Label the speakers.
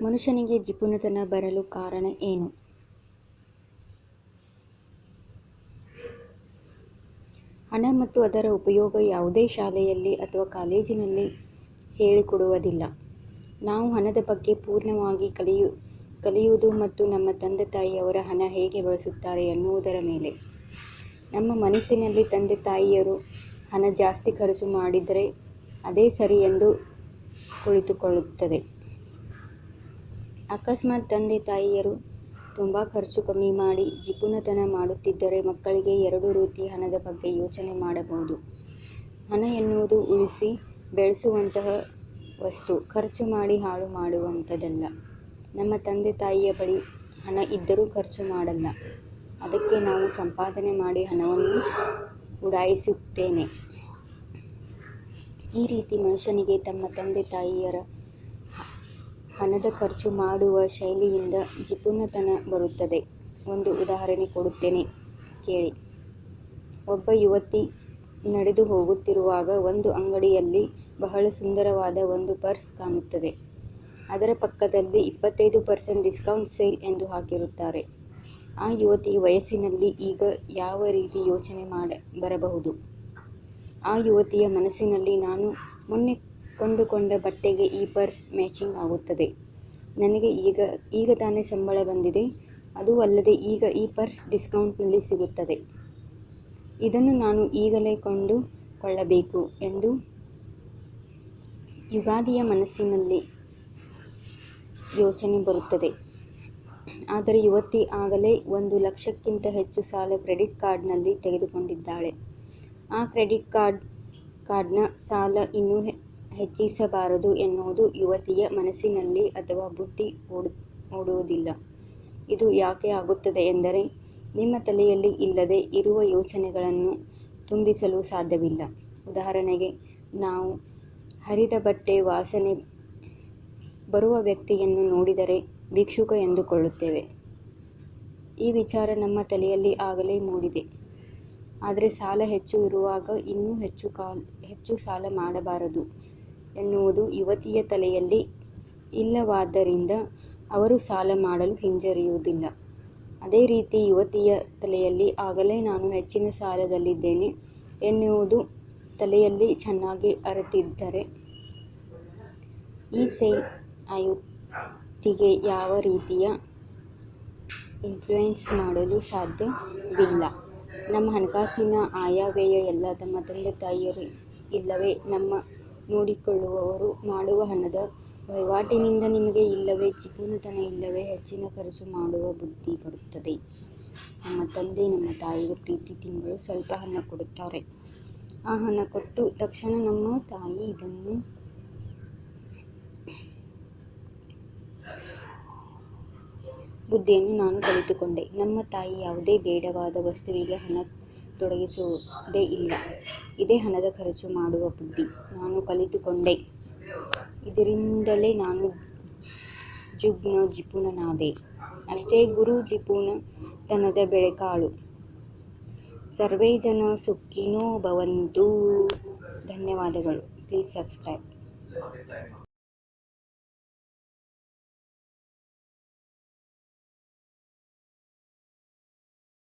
Speaker 1: ಮನುಷ್ಯನಿಗೆ ಜಿಪುಣತನ ಬರಲು ಕಾರಣ ಏನು? ಹಣ ಮತ್ತು ಅದರ ಉಪಯೋಗ ಯಾವುದೇ ಶಾಲೆಯಲ್ಲಿ ಅಥವಾ ಕಾಲೇಜಿನಲ್ಲಿ ಹೇಳಿಕೊಡುವುದಿಲ್ಲ. ನಾವು ಹಣದ ಬಗ್ಗೆ ಪೂರ್ಣವಾಗಿ ಕಲಿಯು, ಕಲಿಯುವುದು ಮತ್ತು ನಮ್ಮ ತಂದೆ ತಾಯಿಯವರ ಹಣ ಹೇಗೆ ಬಳಸುತ್ತಾರೆ ಎನ್ನುವುದರ ಮೇಲೆ. ನಮ್ಮ ಮನಸ್ಸಿನಲ್ಲಿ ತಂದೆ-ತಾಯಿಯರು ಹಣ ಜಾಸ್ತಿ ಖರ್ಚು ಮಾಡಿದರೆ ಅದೇ ಸರಿ ಎಂದು ಕುಳಿತುಕೊಳ್ಳುತ್ತದೆ. ಅಕಸ್ಮಾತ್ ತಂದೆ-ತಾಯಿಯರು ತುಂಬ ಖರ್ಚು ಕಮ್ಮಿ ಮಾಡಿ ಜಿಪುಣತನ ಮಾಡುತ್ತಿದ್ದರೆ ಮಕ್ಕಳಿಗೆ ಎರಡು ರೀತಿ ಹಣದ ಬಗ್ಗೆ ಯೋಚನೆ ಮಾಡಬಹುದು. ಹಣ ಎನ್ನುವುದು ಉಳಿಸಿ ಬೆಳೆಸುವಂತಹ ವಸ್ತು, ಖರ್ಚು ಮಾಡಿ ಹಾಳು ಮಾಡುವಂಥದ್ದಲ್ಲ ನಮ್ಮ ತಂದೆ-ತಾಯಿಯ ಬಳಿ ಹಣ ಇದ್ದರೂ ಖರ್ಚು ಮಾಡಲ್ಲ. ಅದಕ್ಕೆ ನಾವು ಸಂಪಾದನೆ ಮಾಡಿ ಹಣವನ್ನು ಉಡಾಯಿಸುತ್ತೇನೆ. ಈ ರೀತಿ ಮನುಷ್ಯನಿಗೆ ತಮ್ಮ ತಂದೆ-ತಾಯಿಯರ ಹಣದ ಖರ್ಚು ಮಾಡುವ ಶೈಲಿಯಿಂದ ಜಿಪುಣತನ ಬರುತ್ತದೆ. ಒಂದು ಉದಾಹರಣೆ ಕೊಡುತ್ತೇನೆ ಕೇಳಿ. ಒಬ್ಬ ಯುವತಿ ನಡೆದು ಹೋಗುತ್ತಿರುವಾಗ ಒಂದು ಅಂಗಡಿಯಲ್ಲಿ ಬಹಳ ಸುಂದರವಾದ ಒಂದು ಪರ್ಸ್ ಕಾಣುತ್ತದೆ. ಅದರ ಪಕ್ಕದಲ್ಲಿ ಇಪ್ಪತ್ತೈದು ಪರ್ಸೆಂಟ್ ಡಿಸ್ಕೌಂಟ್ ಸೇಲ್ ಎಂದು ಹಾಕಿರುತ್ತಾರೆ. ಆ ಯುವತಿ ವಯಸ್ಸಿನಲ್ಲಿ ಈಗ ಯಾವ ರೀತಿ ಯೋಚನೆ ಮಾಡ, ಬರಬಹುದು? ಆ ಯುವತಿಯ ಮನಸ್ಸಿನಲ್ಲಿ ನಾನು ಮೊನ್ನೆ ಕೊಂಡುಕೊಂಡ ಬಟ್ಟೆಗೆ ಈ ಪರ್ಸ್ ಮ್ಯಾಚಿಂಗ್ ಆಗುತ್ತದೆ. ನನಗೆ ಈಗ ಈಗ ತಾನೇ ಸಂಬಳ ಬಂದಿದೆ. ಅದು ಅಲ್ಲದೆ ಈಗ ಈ ಪರ್ಸ್ ಡಿಸ್ಕೌಂಟ್ನಲ್ಲಿ ಸಿಗುತ್ತದೆ. ಇದನ್ನು ನಾನು ಈಗಲೇ ಕೊಂಡುಕೊಳ್ಳಬೇಕು ಎಂದು ಯುಗಾದಿಯ ಮನಸ್ಸಿನಲ್ಲಿ ಯೋಚನೆ ಬರುತ್ತದೆ. ಆದರೆ ಯುವತಿ ಆಗಲೇ ಒಂದು ಲಕ್ಷಕ್ಕಿಂತ ಹೆಚ್ಚು ಸಾಲ ಕ್ರೆಡಿಟ್ ಕಾರ್ಡ್ನಲ್ಲಿ ತೆಗೆದುಕೊಂಡಿದ್ದಾಳೆ. ಆ ಕ್ರೆಡಿಟ್ ಕಾರ್ಡ್, ಕಾರ್ಡ್ನ ಸಾಲ ಇನ್ನೂ ಹೆಚ್ಚಿಸಬಾರದು ಎನ್ನುವುದು ಯುವತಿಯ ಮನಸ್ಸಿನಲ್ಲಿ ಅಥವಾ ಬುದ್ಧಿ ಓಡುವುದಿಲ್ಲ. ಇದು ಯಾಕೆ ಆಗುತ್ತದೆ ಎಂದರೆ, ನಿಮ್ಮ ತಲೆಯಲ್ಲಿ ಇಲ್ಲದೆ ಇರುವ ಯೋಚನೆಗಳನ್ನು ತುಂಬಿಸಲು ಸಾಧ್ಯವಿಲ್ಲ. ಉದಾಹರಣೆಗೆ, ನಾವು ಹರಿದ ಬಟ್ಟೆ ವಾಸನೆ ಬರುವ ವ್ಯಕ್ತಿಯನ್ನು ನೋಡಿದರೆ ಭಿಕ್ಷುಕ ಎಂದುಕೊಳ್ಳುತ್ತೇವೆ. ಈ ವಿಚಾರ ನಮ್ಮ ತಲೆಯಲ್ಲಿ ಆಗಲೇ ಮೂಡಿದೆ. ಆದರೆ ಸಾಲ ಹೆಚ್ಚು ಇರುವಾಗ ಇನ್ನೂ ಹೆಚ್ಚು ಕಾಲ್, ಹೆಚ್ಚು ಸಾಲ ಮಾಡಬಾರದು ಎನ್ನುವುದು ಯುವತಿಯ ತಲೆಯಲ್ಲಿ ಇಲ್ಲವಾದ್ದರಿಂದ ಅವರು ಸಾಲ ಮಾಡಲು ಹಿಂಜರಿಯುವುದಿಲ್ಲ. ಅದೇ ರೀತಿ ಯುವತಿಯ ತಲೆಯಲ್ಲಿ, ಆಗಲೇ ನಾನು ಹೆಚ್ಚಿನ ಸಾಲದಲ್ಲಿದ್ದೇನೆ ಎನ್ನುವುದು ತಲೆಯಲ್ಲಿ ಚೆನ್ನಾಗಿ ಅರಿತಿದ್ದರೆ ಈ ಸೇಲ್ ಆಯುತಿಗೆ ಯಾವ ರೀತಿಯ ಇನ್ಫ್ಲುಯೆನ್ಸ್ ಮಾಡಲು ಸಾಧ್ಯವಿಲ್ಲ. ನಮ್ಮ ಹಣಕಾಸಿನ ಆಯವ್ಯಯ ಎಲ್ಲ ತಮ್ಮ ತಂದೆ-ತಾಯಿಯರು ಇಲ್ಲವೇ ನಮ್ಮ ನೋಡಿಕೊಳ್ಳುವವರು ಮಾಡುವ ಹಣದ ವಹಿವಾಟಿನಿಂದ ನಿಮಗೆ ಇಲ್ಲವೇ ಜಿಪುಣತನ ಇಲ್ಲವೇ ಹೆಚ್ಚಿನ ಖರ್ಚು ಮಾಡುವ ಬುದ್ಧಿ ಬರುತ್ತದೆ. ನಮ್ಮ ತಂದೆ, ನಮ್ಮ ತಾಯಿಗೆ ಪ್ರೀತಿ ತಿಂಗಳು ಸ್ವಲ್ಪ ಹಣ ಕೊಡುತ್ತಾರೆ. ಆ ಹಣ ಕೊಟ್ಟು ತಕ್ಷಣ ನಮ್ಮ ತಾಯಿ ಇದನ್ನು ಬುದ್ಧಿಯನ್ನು ನಾನು ಕಲಿತುಕೊಂಡೆ. ನಮ್ಮ ತಾಯಿ ಯಾವುದೇ ಬೇಡವಾದ ವಸ್ತುವಿಗೆ ಹಣ ತೊಡಗಿಸುವುದೇ ಇಲ್ಲ. ಇದೇ ಹಣದ ಖರ್ಚು ಮಾಡುವ ಬುದ್ಧಿ. ನಾನು ಕಲಿತುಕೊಂಡೆ. ಇದರಿಂದಲೇ ನಾನು ಜುಗ್ನ ಜಿಪುಣನಾದೆ. ಅಷ್ಟೇ ಗುರು ಜಿಪುಣತನದ ಬೆಳೆಕಾಳು ಸರ್ವೇ ಜನ ಸುಖಿನೋ ಭವಂತು. ಧನ್ಯವಾದಗಳು. Please subscribe.